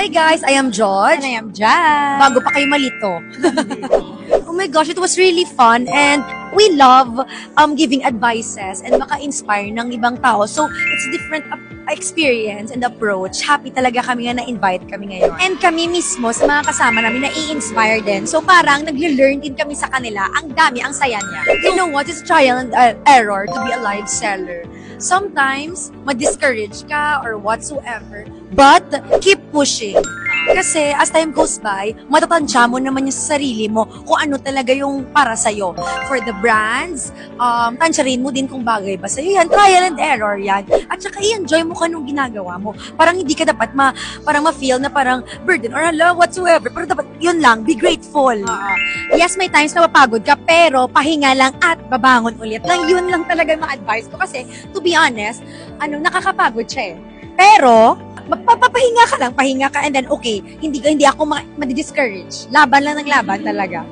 Hi guys, I am George. And I am Jan. Bago pa kayo malito. oh my gosh, it was really fun and we love um giving advices and maka-inspire ng ibang tao. So, it's different experience and approach. Happy talaga kami nga na-invite kami ngayon. And kami mismo sa mga kasama namin na-i-inspire din. So, parang nag-learn din kami sa kanila. Ang dami, ang saya niya. You know what? It's trial and uh, error to be a live seller. Sometimes, ma-discourage ka or whatsoever. But, keep pushing. Kasi as time goes by, matatansya mo naman yung sa sarili mo kung ano talaga yung para sa'yo. For the brands, um, tansyarin mo din kung bagay ba sa'yo yan. Trial and error yan. At saka i-enjoy mo kanong ginagawa mo. Parang hindi ka dapat ma, parang ma-feel na parang burden or hello, whatsoever. Pero dapat yun lang, be grateful. Oo. Yes, may times na mapagod ka, pero pahinga lang at babangon ulit. Lang yun lang talaga yung ma-advise ko. Kasi, to be honest, ano, nakakapagod siya eh. Pero, magpapapahinga ka lang, pahinga ka, and then okay, hindi hindi ako ma- madi-discourage. Laban lang ng laban talaga.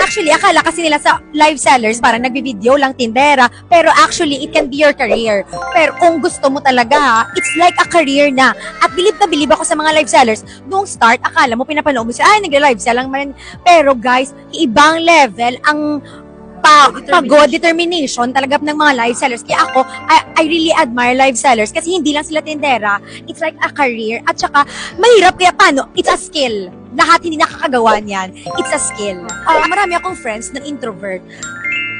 Actually, akala kasi nila sa live sellers, parang nagbibideo lang tindera, pero actually, it can be your career. Pero kung gusto mo talaga, it's like a career na. At bilib na bilib ako sa mga live sellers. Noong start, akala mo, pinapanood mo siya, ay, nagla-live sell lang man. Pero guys, ibang level ang pagod, determination talaga ng mga live sellers. Kaya ako, I, I really admire live sellers kasi hindi lang sila tindera. It's like a career. At saka, mahirap kaya paano? It's a skill. Lahat hindi nakakagawa niyan. It's a skill. Ah, marami akong friends na introvert.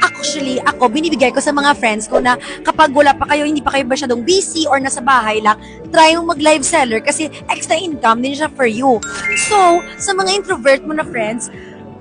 Actually, ako, binibigay ko sa mga friends ko na kapag wala pa kayo, hindi pa kayo masyadong busy or nasa bahay lang, try mo mag-live seller kasi extra income din siya for you. So, sa mga introvert mo na friends,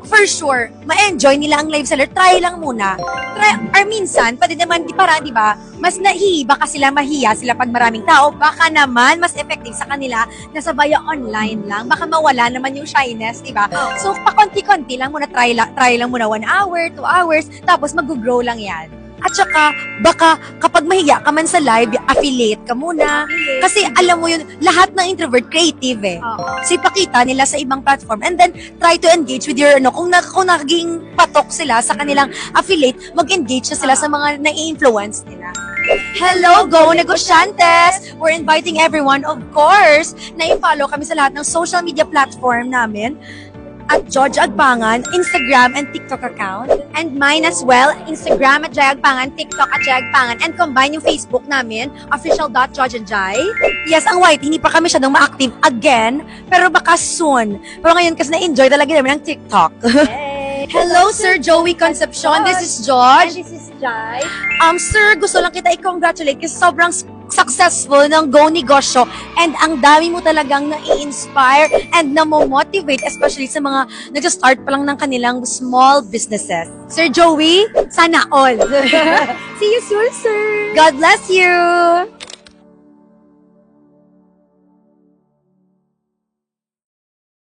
for sure, ma-enjoy nila ang live seller, try lang muna. Try, or minsan, pwede naman, di para, di ba, mas nahihiba ka sila, mahiya sila pag maraming tao, baka naman, mas effective sa kanila na sabaya online lang, baka mawala naman yung shyness, di ba? So, pakonti-konti lang muna, try, try lang muna one hour, two hours, tapos mag-grow lang yan. At saka, baka kapag mahiya ka man sa live, affiliate ka muna. Kasi alam mo yun, lahat ng introvert creative eh. So ipakita nila sa ibang platform and then try to engage with your ano, kung, na, kung naging patok sila sa kanilang affiliate, mag-engage na sila sa mga nai-influence nila. Hello, Go Negosyantes! We're inviting everyone, of course, na i-follow kami sa lahat ng social media platform namin at George Agpangan, Instagram and TikTok account. And mine as well, Instagram at Jai Agpangan, TikTok at Jai Agpangan. And combine yung Facebook namin, official.george and Jai. Yes, ang white, hindi pa kami siya ma-active again, pero baka soon. Pero ngayon kasi na-enjoy talaga namin ang TikTok. Hello, Sir Joey Concepcion. This is George. this is Jai. Um, sir, gusto lang kita i-congratulate kasi sobrang successful ng Go Negosyo and ang dami mo talagang na-inspire and na-motivate especially sa mga nag-start pa lang ng kanilang small businesses. Sir Joey, sana all. See you soon, sir! God bless you!